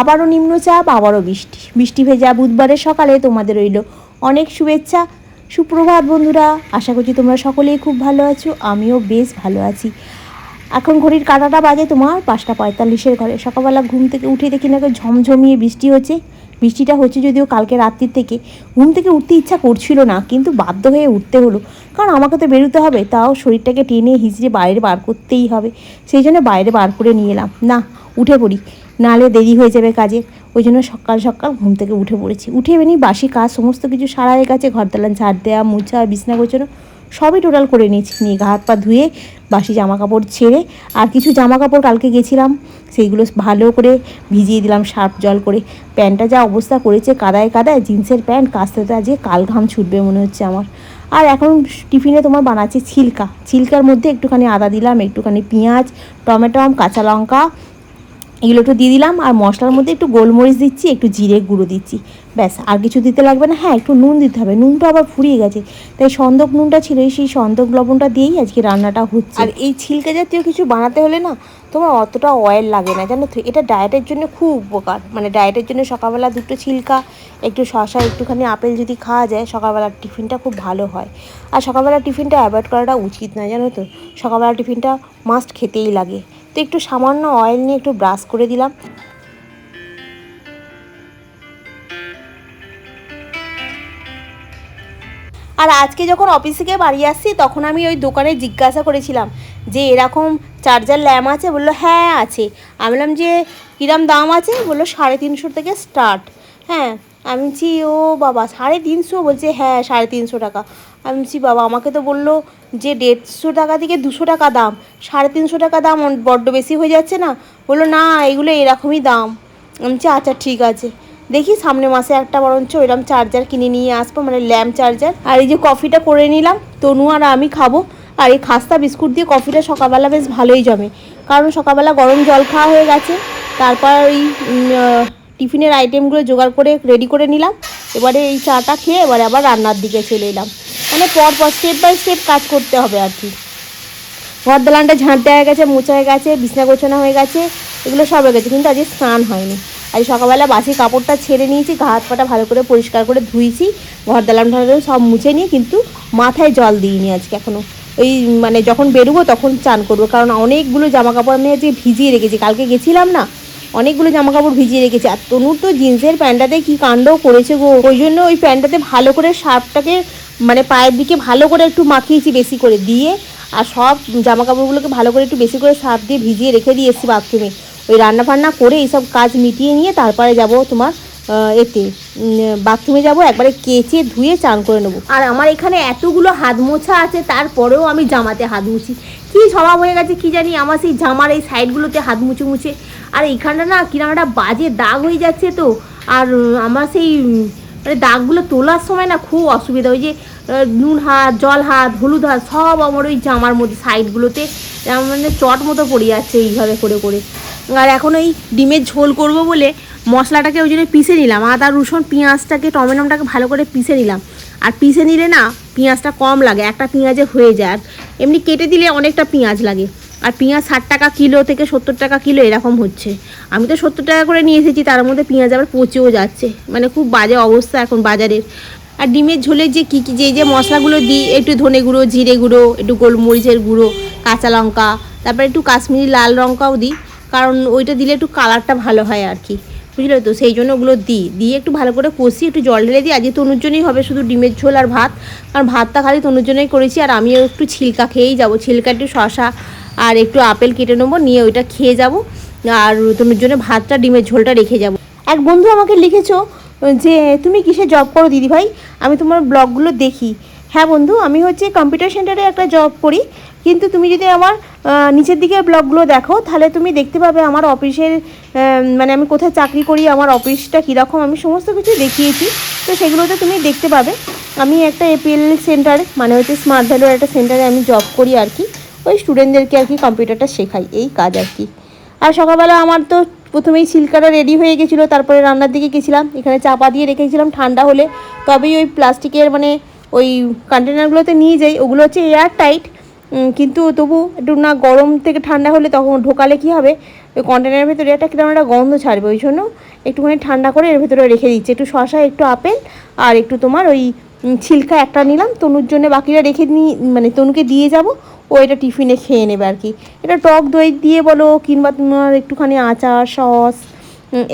আবারও নিম্নচাপ, আবারও বৃষ্টি। বৃষ্টি ভেজা বুধবারের সকালে তোমাদের রইল অনেক শুভেচ্ছা। সুপ্রভাত বন্ধুরা, আশা করছি তোমরা সকলেই খুব ভালো আছো, আমিও বেশ ভালো আছি। এখন ঘড়ির কাটাটা বাজে তোমার পাঁচটা পঁয়তাল্লিশের ঘরে। সকালবেলা ঘুম থেকে উঠে দেখি না ঝমঝমিয়ে বৃষ্টি হচ্ছে। বৃষ্টিটা হচ্ছে যদিও কালকে রাত্রির থেকে, ঘুম থেকে উঠতে ইচ্ছা করছিল না, কিন্তু বাধ্য হয়ে উঠতে হলো। কারণ আমাকে তো বেরোতে হবে, তাও শরীরটাকে টেনে হিঁচড়ে বাইরে বার করতেই হবে। সেই জন্য বাইরে বার করে নিয়ে এলাম। না, উঠে পড়ি। নালে দেরি হয়ে যাবে কাজে। ওই জন্য সকাল সকাল ঘুম থেকে উঠে পড়েছি। উঠে এমনি বাসি কাজ, সমস্ত কিছু সারা হয়ে গেছে। ঘর দালান ঝাড় দেওয়া, মুছা, বিছনা গোছানো। সবই টোটাল করে নিয়েছি। নিয়ে গা হাত পা ধুয়ে, বাসি জামা কাপড় ছেড়ে, আর কিছু জামা কাপড় কালকে গেছিলাম। সেইগুলো ভালো করে ভিজিয়ে দিলাম, সার্ফ জল করে। প্যান্টটা যা অবস্থা করেছে, কাদায় কাদায়, জিন্সের প্যান্ট কাচতে তো আজকে কাল ঘাম ছুটবে মনে হচ্ছে আমার। আর এখন টিফিনে তোমার বানাচ্ছি ছিলকা। ছিলকার মধ্যে একটুখানি আদা দিলাম, একটুখানি পেঁয়াজ টমেটো কাঁচা লঙ্কা এগুলো একটু দিয়ে দিলাম আর মশলার মধ্যে একটু গোলমরিচ দিচ্ছি, একটু জিরে গুঁড়ো দিচ্ছি। ব্যাস, আর কিছু দিতে লাগবে না। হ্যাঁ একটু নুন দিতে হবে। নুনটা আবার ফুরিয়ে গেছে। তাই সন্দক নুনটা ছিল সেই সন্দক লবণটা দিয়েই আজকে রান্নাটা হচ্ছে। আর এই ছিলকা জাতীয় কিছু বানাতে হলে না, তোমার অতটা অয়েল লাগে না, জানো তো? এটা ডায়েটের জন্য খুব উপকার। মানে ডায়েটের জন্য সকালবেলা দুটো ছিলকা, একটু শশা একটুখানি আপেল যদি খাওয়া যায়, সকালবেলার টিফিনটা খুব ভালো হয়। আর সকালবেলার টিফিনটা অ্যাভয়েড করাটা উচিত না জানো তো? সকালবেলা টিফিনটা মাস্ট খেতেই লাগে। তো একটু সামান্য অয়েল নিয়ে একটু ব্রাশ করে দিলাম। আর আজকে যখন অফিস থেকে বাড়ি আসছি, তখন আমি ওই দোকানে জিজ্ঞাসা করেছিলাম যে, এরকম চার্জার ল্যাম্প আছে? বলল হ্যাঁ আছে। আমি বললাম যে, কিরম দাম আছে? বলল, সাড়ে তিনশো থেকে স্টার্ট হ্যাঁ আমি বলছি, ও বাবা, সাড়ে তিনশো? বলছে হ্যাঁ সাড়ে তিনশো টাকা। আমি বলছি, বাবা, আমাকে তো বলল যে দেড়শো টাকা থেকে দুশো টাকা দাম, সাড়ে তিনশো টাকা দাম বড্ড বেশি হয়ে যাচ্ছে না? বলল, না, এগুলো এরকমই দাম। আমি বলছি আচ্ছা ঠিক আছে। দেখি সামনে মাসে একটা বরঞ্চ এরম চার্জার কিনে নিয়ে আসব মানে ল্যাম্প চার্জার আর এই যে কফিটা করে নিলাম, তনু আর আমি খাব। আর এই খাস্তা বিস্কুট দিয়ে কফিটা সকালবেলা বেশ ভালোই জমে। কারণ সকালবেলা গরম জল খাওয়া হয়ে গেছে। তারপর ওই টিফিনের আইটেমগুলো জোগাড় করে রেডি করে নিলাম। এবারে এই চাটা খেয়ে এবারে আবার রান্নার দিকে চলে এলাম। মানে পর পর স্টেপ বাই স্টেপ কাজ করতে হবে আর কি। ঘর দালানটা ঝাঁট দেওয়া হয়ে গেছে, মোছা হয়ে গেছে, বিছনা গোছানো হয়ে গেছে, এগুলো সব হয়ে গেছে, কিন্তু আজকে স্নান হয়নি। আজ সকালবেলা বাসি কাপড়টা ছেড়ে নিয়েছি, গা হাত পাটা ভালো করে পরিষ্কার করে ধুইছি ঘর দালান সব মুছে নিয়ে কিন্তু মাথায় জল দিইনি আজকে এখনও ওই মানে যখন বেরোবো তখন চান করব, কারণ অনেকগুলো জামা কাপড় আমি আজকে ভিজিয়ে রেখেছি, কালকে গেছিলাম না, অনেকগুলো জামা কাপড় ভিজিয়ে রেখেছি, আর তনুর তো জিন্সের প্যান্টটাতে কী কাণ্ড করেছে গো। ওই জন্য ওই প্যান্টটাতে ভালো করে শার্টটাকে মানে পায়ের দিকে ভালো করে একটু মাখিয়েছি বেশি করে, দিয়ে আর সব জামা কাপড়গুলোকে ভালো করে একটু বেশি করে সার্ফ দিয়ে ভিজিয়ে রেখে দিয়ে এসেছি বাথরুমে ওই রান্না ফান্না করে এইসব কাজ মিটিয়ে নিয়ে তারপরে যাব তোমার এতে বাথরুমে যাব, একবারে কেচে ধুয়ে চান করে নেব। আর আমার এখানে এতগুলো হাত মোছা আছে, তারপরেও আমি জামাতে হাত মুছি। কি স্বভাব হয়ে গেছে কি জানি, আমার সেই জামার এই সাইডগুলোতে হাত মুছে মুছে। আর এইখানটা না কিরম একটা বাজে দাগ হয়ে যাচ্ছে তো। আর আমার সেই মানে দাগগুলো তোলার সময় না খুব অসুবিধা। ওই যে নুন হাত, জল হাত, হলুদ হাত, সব আমার ওই জামার মধ্যে, সাইডগুলোতে মানে চট মতো পড়ে যাচ্ছে এইভাবে করে করে। আর এখন ওই ডিমের ঝোল করব বলে মশলাটাকে ওই জন্য পিষে নিলাম। আদা, রসুন, পেঁয়াজটাকে, টমেটোটাকে ভালো করে পিষে নিলাম। আর পিষে নিলে না, পেঁয়াজটা কম লাগে, একটা পেঁয়াজে হয়ে যায়। এমনি কেটে দিলে অনেকটা পেঁয়াজ লাগে। আর পেঁয়াজ ষাট টাকা কিলো থেকে সত্তর টাকা কিলো এরকম হচ্ছে। আমি তো সত্তর টাকা করে নিয়ে এসেছি, তার মধ্যে পেঁয়াজ আবার পচেও যাচ্ছে। মানে খুব বাজে অবস্থা এখন বাজারের। আর ডিমের ঝোলে যে কী কী, যে যে মশলাগুলো দিই, একটু ধনে গুঁড়ো, জিরে গুঁড়ো, একটু গোলমরিচের গুঁড়ো, কাঁচা লঙ্কা, তারপর একটু কাশ্মীরি লাল লঙ্কাও দিই, কারণ ওইটা দিলে একটু কালারটা ভালো হয় আর কি। বুঝলে তো? সেই জন্য ওগুলো দিই। দিয়ে একটু ভালো করে কষি একটু জল ঢেলে দিই। আজকে তনুর জন্যই হবে শুধু ডিমের ঝোল আর ভাত। কারণ ভাতটা খালি তনুর জন্যই করেছি আর আমিও একটু ছিলকা খেয়েই যাব। ছিলকা একটু শশা আর একটু আপেল কেটে নেব, নিয়ে ওইটা খেয়ে যাব। আর তনুর জন্য ভাতটা, ডিমের ঝোলটা রেখে যাব। এক বন্ধু আমাকে লিখেছো যে, তুমি কিসে জব করো দিদি ভাই আমি তোমার ব্লগগুলো দেখি। হ্যাঁ বন্ধু, আমি হচ্ছে কম্পিউটার সেন্টারে একটা জব করি। কিন্তু তুমি যদি আমার নিচের দিকে ব্লগগুলো দেখো, তাহলে তুমি দেখতে পাবে আমার অফিসের মানে আমি কোথায় চাকরি করি, আমার অফিসটা কীরকম, আমি সমস্ত কিছু দেখিয়েছি। তো সেগুলোতে তুমি দেখতে পাবে। আমি একটা এপিএল সেন্টার মানে হচ্ছে স্মার্ট ভ্যালুর একটা সেন্টারে আমি জব করি আর কি। ওই স্টুডেন্টদেরকে আর কি কম্পিউটারটা শেখাই, এই কাজ আর কি। আর সকালবেলা আমার তো প্রথমেই ছিলকাটা রেডি হয়ে গেছিল, তারপরে রান্নার দিকে গেছিলাম। এখানে চাপা দিয়ে রেখেছিলাম ঠান্ডা হলে। তবেই ওই প্লাস্টিকের মানে ওই কন্টেনারগুলোতে নিয়ে যাই। ওগুলো হচ্ছে এয়ার টাইট কিন্তু তবু একটু না গরম থেকে ঠান্ডা হলে তখন ঢোকালে কি হবে? ওই কন্টেনারের ভেতরে একটা কীরকম একটা গন্ধ ছাড়বে, ওই জন্য একটুখানি ঠান্ডা করে এর ভেতরে রেখে দিচ্ছি। একটু শশা, একটু আপেল আর একটু তোমার ওই ছিলকা একটা নিলাম। তনুর জন্য বাকিটা রেখে নিই মানে তনুকে দিয়ে যাব। ও এটা টিফিনে খেয়ে নেবে আর কি। এটা টক দই দিয়ে বলো কিংবা তোমার একটুখানি আচার, সস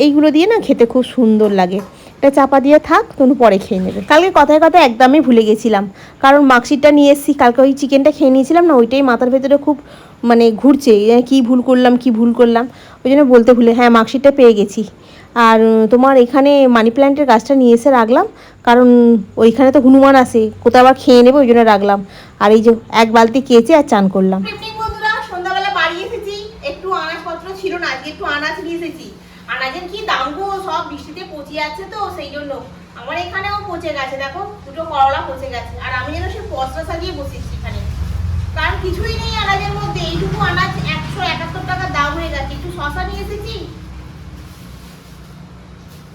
এইগুলো দিয়ে না খেতে খুব সুন্দর লাগে। এটা চাপা দিয়ে থাক তনু পরে খেয়ে নেবে। কালকে কথায় কথায় একদমই ভুলে গেছিলাম। কারণ মার্কশিটটা নিয়ে এসেছি, কালকে ওই চিকেনটা খেয়ে নিয়েছিলাম না, ওইটাই মাথার ভেতরে খুব মানে ঘুরছে কি ভুল করলাম, কি ভুল করলাম। ওই জন্য বলতে ভুলে হ্যাঁ মার্কশিটটা পেয়ে গেছি। আর তোমার এখানে মানি প্ল্যান্টের গাছটা নিয়ে এসে রাখলাম, কারণ ওইখানে তো হনুমান আসে কোথাও আবার খেয়ে নেবে, ওই জন্য রাখলাম। আর এই যে এক বালতি কেচে আর চান করলাম ইভিনিং বন্ধুরা সন্ধ্যাবেলা বাড়ি এসেছি একটু আনাজপত্র ছিল না আজকে একটু আনাজ নিয়ে এসেছি আনাজের কি দাম সব বৃষ্টিতে পচে যাচ্ছে তো, সেই জন্য। আমার এখানেও পচে গেছে, দেখো, দুটো করলা পচে গেছে, আর আমি যেন সে পচটা সাজিয়ে বসেছি এখানে। কারণ কিছুই নেই আনাজের মধ্যে, এইটুকু আনাজ একশো একাত্তর টাকা দাম হয়ে গেছে। একটু শশা নিয়ে এসেছি,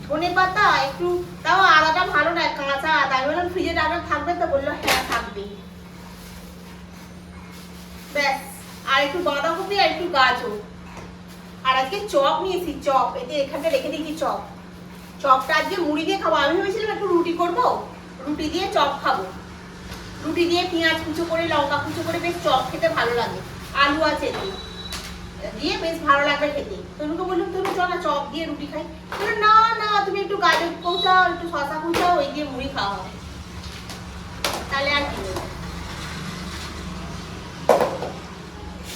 ধনে পাতা, একটু, তাও আদাটা ভালো না কাঁচা আদা। আমি বললাম, ফ্রিজে রাখা থাকবে? তো বলল হ্যাঁ থাকবে। ব্যাস, আর একটু বাঁধাকপি আর একটু গাজর। আর আজকে চপ নিয়েছি, চপ। এতে এখানটা রেখে দিয়েছি চপ। চপটা আজকে মুড়ি দিয়ে খাব। আমি ভেবেছিলাম একটু রুটি করব। রুটি দিয়ে চপ খাব। রুটি দিয়ে পেঁয়াজ কুচো করে, লঙ্কা কুচো করে বেশ চপ খেতে ভালো লাগে। আলু আছে দিয়ে বেশ ভালো লাগবে খেতে। তনুকে বললাম তুমি চল না, চপ দিয়ে রুটি খাই। না না, তুমি একটু গাজর পৌঁছাও, একটু শশা পৌঁছাও ওই দিয়ে মুড়ি খাওয়া হবে। তাহলে আর কি?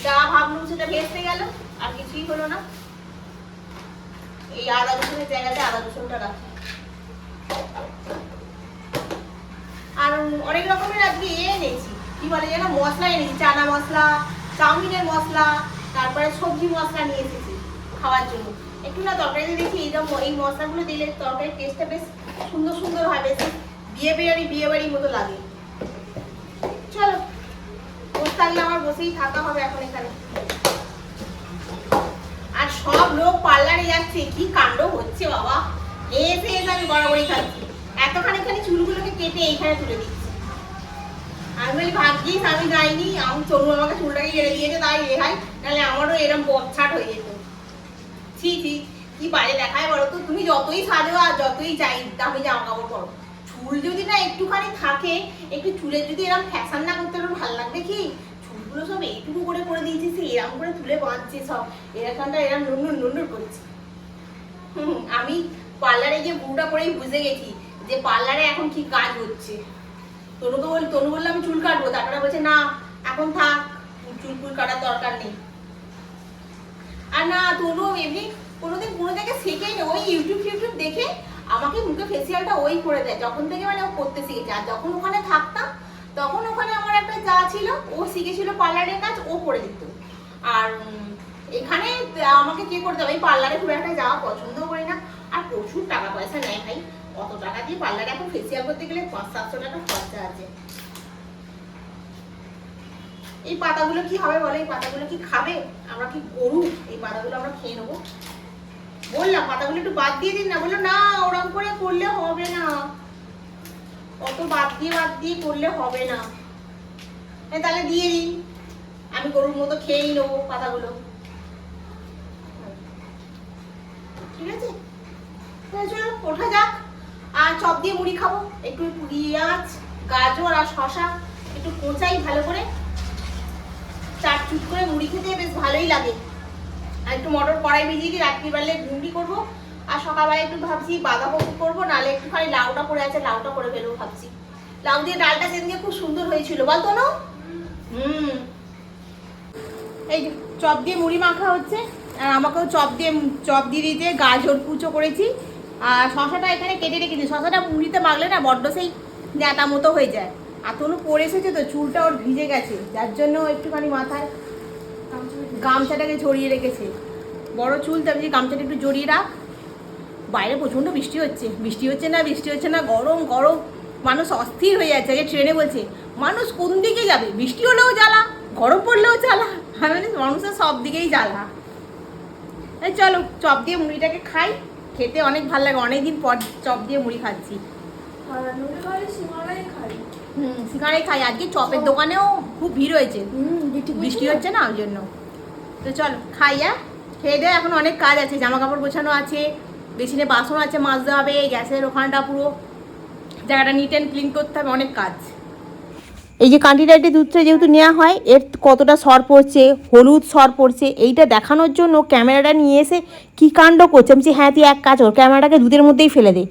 যা ভাবলাম সেটা ভেস্তে গেল। আর কিছুই হলো না। এই আদা রসুনের জায়গাতে আদা রসুনটা রাখি। আর অনেক রকমের আজকে এ এনেছি। কি বলে যেন মশলা এনেছি, চানা মশলা, চাউমিনের মশলা, তারপরে সবজি মশলা নিয়ে এসেছি খাওয়ার জন্য। একটু না তরকারিতে দেখি এইরকম এই মশলাগুলো দিলে তরকারির টেস্টটা বেশ সুন্দর সুন্দর হয়, বেশ বিয়ে বিরিয়ানি বিয়ে বাড়ির মতো লাগে। চলো, বসে থাকলে আমার বসেই থাকা হবে এখন এখানে। সব লোক পার্লারে যাচ্ছে, কি কাণ্ড হচ্ছে বাবা? এসে এসে আমি বরাবরই খাচ্ছি। এতখানি খানি চুলগুলোকে কেটে এইখানে তুলে দিচ্ছি। আমি বলি, ভাগ্যিস, আমি যাইনি। আমি তরু আমাকে চুলটাকে কেটে দিয়েছে, তাই রেহাই নাহলে আমারও এরকম বচ্ছাট হয়ে যেত। ছি ছি, কি বাইরে দেখায় বলো তো? তুমি যতই সাজো আর যতই চাই দামি জামা কাপড় পরো। চুল যদি না একটুখানি থাকে, একটু চুলের যদি এরকম ফ্যাশন না করতে ভালো লাগবে কি? চুলগুলো সব এইটুকু করে করে দিয়েছিস এরকম করে তুলে বাঁধছে সব। এরকমটা এরকম নুন্নুর নুন্নুর করছে। হুম, আমি পার্লারে গিয়ে বুড়োটা করেই বুঝে গেছি যে পার্লারে এখন কি কাজ হচ্ছে। তনুকে বল তনু বলল আমি চুল কাটবো। তারপরে বলছে না এখন থাক চুল ফুল কাটার দরকার নেই। আর না তনু এমনি কোনোদিন কোনো জায়গায় শেখেই না ওই ইউটিউব ফিউটিউব দেখে আমাকে মুখে ফেসিয়ালটা ওই করে দেয়। যখন থেকে মানে ও করতে শিখেছে। আর যখন ওখানে থাকতাম তখন ওখানে আমার একটা যা ছিল, ও শিখেছিল পার্লারের কাজ, ও করে দিত আর এখানে আমাকে কে করতে হবে? পার্লারে খুব একটা যাওয়া পছন্দও করি না। আর প্রচুর টাকা পয়সা নেয় ভাই। অত টাকা দিয়ে পার্লারে এখন ফেসিয়াল করতে গেলে পাঁচ, সাতশো টাকা খরচা আছে। এই পাতাগুলো কি হবে বলো? এই পাতাগুলো কি খাবে? আমরা কি গরু? এই পাতাগুলো আমরা খেয়ে নেব। বললাম, পাতাগুলো একটু বাদ দিয়ে দিন না। বলল, না ওরকম করে করলে হবে না। অত বাদ দিয়ে বাদ দিয়ে করলে হবে না। তাহলে দিয়ে দিন। আমি গরুর মতো খেয়েই নেব পাতাগুলো। ঠিক আছে? চলো, ওঠা যাক। আর চপ দিয়ে মুড়ি খাব। একটু পেঁয়াজ, গাজর আর শশা একটু কোচাই ভালো করে। চাট চুট করে মুড়ি খেতে বেশ ভালোই লাগে। আর একটু মটর কড়াই ভিজিয়ে দিই রাত্রি বেলায় করব। আর সকালবেলা একটু ভাবছি বাঁধাকপি করব, নাহলে একটুখানি লাউটা পড়ে আছে, লাউটা করে ফেলব ভাবছি। লাউ দিয়ে ডালটা সেদিনকে খুব সুন্দর হয়েছিল, বল তো হুম। এই চপ দিয়ে মুড়ি মাখা হচ্ছে, আর আমাকেও চপ দিয়ে চপ দিয়ে দিতে গাজর কুচো করেছি, আর শশাটা এখানে কেটে রেখেছি। শশাটা মুড়িতে মাখলে না বড্ড সেই ন্যাতা মতো হয়ে যায়। আর তনু পরে এসেছে তো, চুলটা ওর ভিজে গেছে, যার জন্য একটুখানি মাথায় গামছাটাকে জড়িয়ে রেখেছে। বড় চুল তো আমি গামছাটা একটু জড়িয়ে রাখ। বাইরে প্রচণ্ড বৃষ্টি হচ্ছে। বৃষ্টি হচ্ছে না বৃষ্টি হচ্ছে না গরম গরম। মানুষ অস্থির হয়ে যাচ্ছে। আগে ট্রেনে বলছে মানুষ কোন দিকে যাবে? বৃষ্টি হলেও জ্বালা গরম পড়লেও জ্বালা। আমি মানুষের সব দিকেই জ্বালা। চলো চপ দিয়ে মুড়িটাকে খাই। খেতে অনেক ভালো লাগে। অনেক দিন পর চপ দিয়ে মুড়ি খাচ্ছি। হুম সেখানেই খাই। আজকে চপের দোকানেও খুব ভিড় হয়েছে। বৃষ্টি হচ্ছে না ওই জন্য। তো চল খাই হ্যাঁ? খেয়ে দে এখন অনেক কাজ আছে। জামা কাপড় গোছানো আছে। বেসিনে বাসন আছে মাজতে হবে, গ্যাসের ওখানটা পুরো জায়গাটা নিট অ্যান্ড ক্লিন করতে হবে, অনেক কাজ। এই যে কান্টিডাইটে দুধটা যেহেতু নেওয়া হয়, এর কতটা সর পড়ছে, হলুদ সর পড়ছে, এইটা দেখানোর জন্য ক্যামেরাটা নিয়ে এসে কী কাণ্ড করছে? আমি হ্যাঁ তুই এক কাজ কর ক্যামেরাটাকে দুধের মধ্যেই ফেলে দে।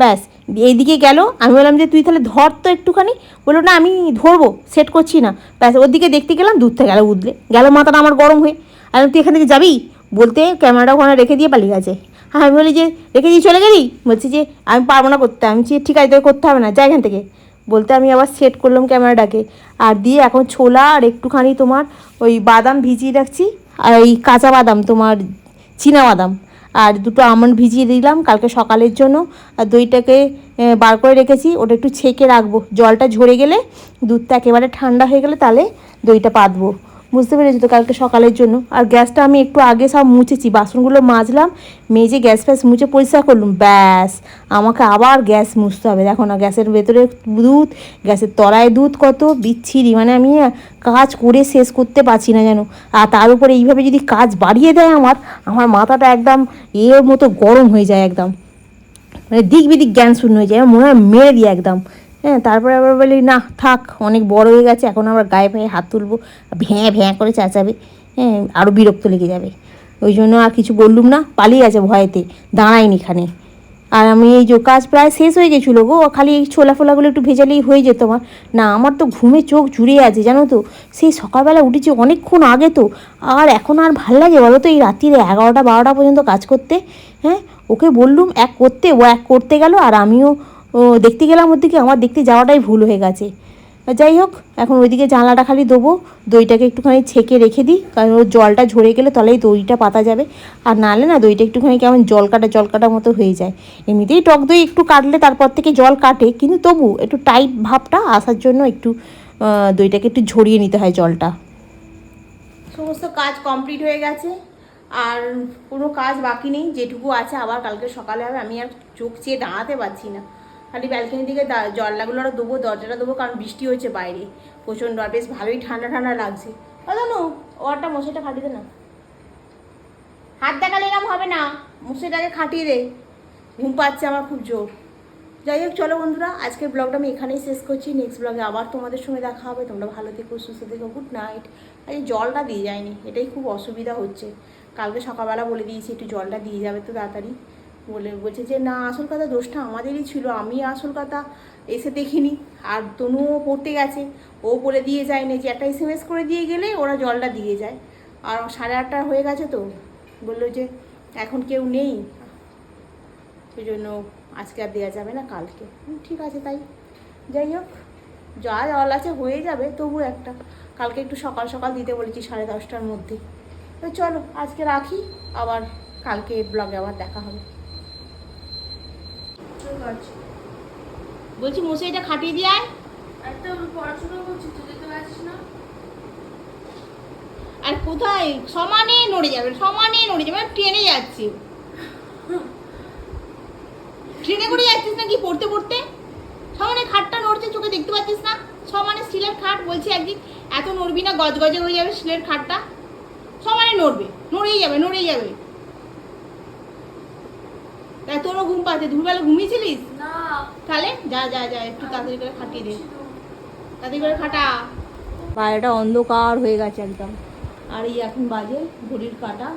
ব্যাস, এইদিকে গেল, আমি বললাম যে, তুই তাহলে ধর তো একটুখানি। বলল, না, আমি ধরবো সেট করছি না। ব্যাস ওর দিকে দেখতে গেলাম দুধটা গেল উদলে, গেল মাথাটা আমার গরম হয়ে। আর তুই এখান থেকে যাবি? বলতে ক্যামেরাটা ওখানে রেখে দিয়ে পালিয়ে গেছে। আমি বলি যে, রেখে দিয়ে চলে গেলি? বলছি যে, আমি পারব না করতে। আমি ঠিক আছে, তোকে করতে হবে না, যা এখান থেকে। বলতে আমি আবার সেট করলাম ক্যামেরাটাকে আর দিয়ে এখন ছোলা আর একটুখানি তোমার ওই বাদাম ভিজিয়ে রাখছি আর ওই কাঁচা বাদাম, তোমার চীনা বাদাম। আর দুটো আমন্ড ভিজিয়ে দিলাম কালকে সকালের জন্য। আর দইটাকে বার করে রেখেছি, ওটা একটু ছেঁকে রাখব। জলটা ঝরে গেলে, দুধটা একেবারে ঠান্ডা হয়ে গেলে তাহলে দইটা পাতবো। বুঝতে পেরেছি তো কালকে সকালের জন্য। আর গ্যাসটা আমি একটু আগে সব মুছেছি, বাসনগুলো মাজলাম, মেজে গ্যাস ফ্যাস মুছে পরিষ্কার করলাম, ব্যাস। আমাকে আবার গ্যাস মুছতে হবে। দেখো না, গ্যাসের ভেতরে দুধ, গ্যাসের তলায় দুধ কত বিচ্ছিরি মানে আমি কাজ করে শেষ করতে পারছি না যেন। আর তার উপরে এইভাবে যদি কাজ বাড়িয়ে দেয় আমার আমার মাথাটা একদম এর মতো গরম হয়ে যায় একদম। মানে দিক বিদিক জ্ঞান শূন্য হয়ে যায় মনে হয় মেরে দিই একদম। হ্যাঁ তারপরে আবার বলি, না, থাক, অনেক বড় হয়ে গেছে, এখন আবার গায়ে পায়ে হাত তুলবো। ভ্যাঁ ভ্যাঁ করে চেঁচাবে। হ্যাঁ আরও বিরক্ত লেগে যাবে। ওই জন্য আর কিছু বললুম না, পালিয়ে গেছে ভয়েতে দাঁড়াইনি এখানে। আর আমি এই যে কাজ প্রায় শেষ হয়ে গেছিল গো, খালি এই ছোলা ফোলাগুলো একটু ভেজালেই হয়ে যেত আমার। না, আমার তো ঘুমে চোখ জুড়ে আছে, জানো তো? সেই সকালবেলা উঠেছি অনেকক্ষণ আগে তো। আর এখন আর ভালো লাগে বলো তো, এই রাত্রিরে এগারোটা, বারোটা পর্যন্ত কাজ করতে হ্যাঁ? ওকে বললুম, এক করতে, ও এক করতে গেল, আর আমিও ও দেখতে গেলাম ওর দিকে আমার দেখতে যাওয়াটাই ভুল হয়ে গেছে। যাই হোক, এখন ওইদিকে জানলাটা খালি দেবো দইটাকে একটুখানি ছেঁকে রেখে দিই, কারণ ওর জলটা ঝরে গেলে তলেই দইটা পাতা যাবে। আর নাহলে না, দইটা একটুখানি কেমন জল কাটা জল কাটা মতো হয়ে যায়। এমনিতেই টক দই একটু কাটলে তারপর থেকে জল কাটে, কিন্তু তবু একটু টাইট ভাবটা আসার জন্য একটু দইটাকে একটু ঝরিয়ে নিতে হয় জলটা। সমস্ত কাজ কমপ্লিট হয়ে গেছে, আর কোনো কাজ বাকি নেই, যেটুকু আছে আবার কালকে সকালে হবে আমি আর চোখ চেয়ে দাঁড়াতে পারছি না। খালি ব্যালকনির দিকে জলনাগুলো আরও দেবো দরজাটা দেবো কারণ বৃষ্টি হচ্ছে বাইরে। প্রচণ্ড, আর বেশ ভালোই ঠান্ডা ঠান্ডা লাগছে। জানো, ওয়ারটা মশাইটা খাটিয়ে দে না। হাত দেখালে এরম হবে না। মশাইটাকে খাটিয়ে দে। ঘুম পাচ্ছে আমার খুব জোর। যাই হোক, চলো বন্ধুরা, আজকের ব্লগটা আমি এখানেই শেষ করছি। নেক্সট ব্লগে আবার তোমাদের সঙ্গে দেখা হবে। তোমরা ভালো থেকো, সুস্থ থেকো গুড নাইট আর জলটা দিয়ে যায়নি, এটাই খুব অসুবিধা হচ্ছে। কালকে সকালবেলা বলে দিয়েছি, একটু জলটা দিয়ে যাবে তো তাড়াতাড়ি। বলে, বলছে যে, না, আসল কথা দোষটা আমাদেরই ছিল আমি আসল কথা এসে দেখিনি। আর তনুও পড়তে গেছে। ও বলে দিয়ে যায় যায়নি যে, একটা এস এম এস করে দিয়ে গেলে ওরা জলটা দিয়ে যায়। আর সাড়ে আটটা হয়ে গেছে তো। বলল যে, এখন কেউ নেই। সেই জন্য আজকে আর দেওয়া যাবে না কালকে। ঠিক আছে তাই। যাই হোক, যা জল আছে হয়ে যাবে তবু একটা। কালকে একটু সকাল সকাল দিতে বলেছি সাড়ে দশটার মধ্যে। তো চলো, আজকে রাখি। আবার কালকে ব্লগে আবার দেখা হবে। বলছি মশাইটা খাটিয়ে দিয়ে আয়। পড়াশোনা করছি তুই দেখতে পাচ্ছিস না। আর কোথায়? সমানে নড়ে যাবে সমানে নড়ে যাবে ট্রেনে যাচ্ছি। ট্রেনে করে যাচ্ছিস না কি পড়তে পড়তে? সমানে খাটটা নড়ছে চোখে দেখতে পাচ্ছিস না? সমানে স্টিলের খাট বলছি একদিন এত নড়বি না গজগজে হয়ে যাবে স্টিলের খাটটা। সমানে নড়বে নড়েই যাবে নড়েই যাবে। তোরও ঘুম পাচ্ছে দুপুরবেলা ঘুমিয়েছিলিস? না। তাহলে যা যা যা একটু তাড়াতাড়ি করে খাটিয়ে দে। তাড়াতাড়ি করে খাটা। বাইরেটা অন্ধকার হয়ে গেছে একদম। আর এই এখন বাজে ঘড়ির কাটা।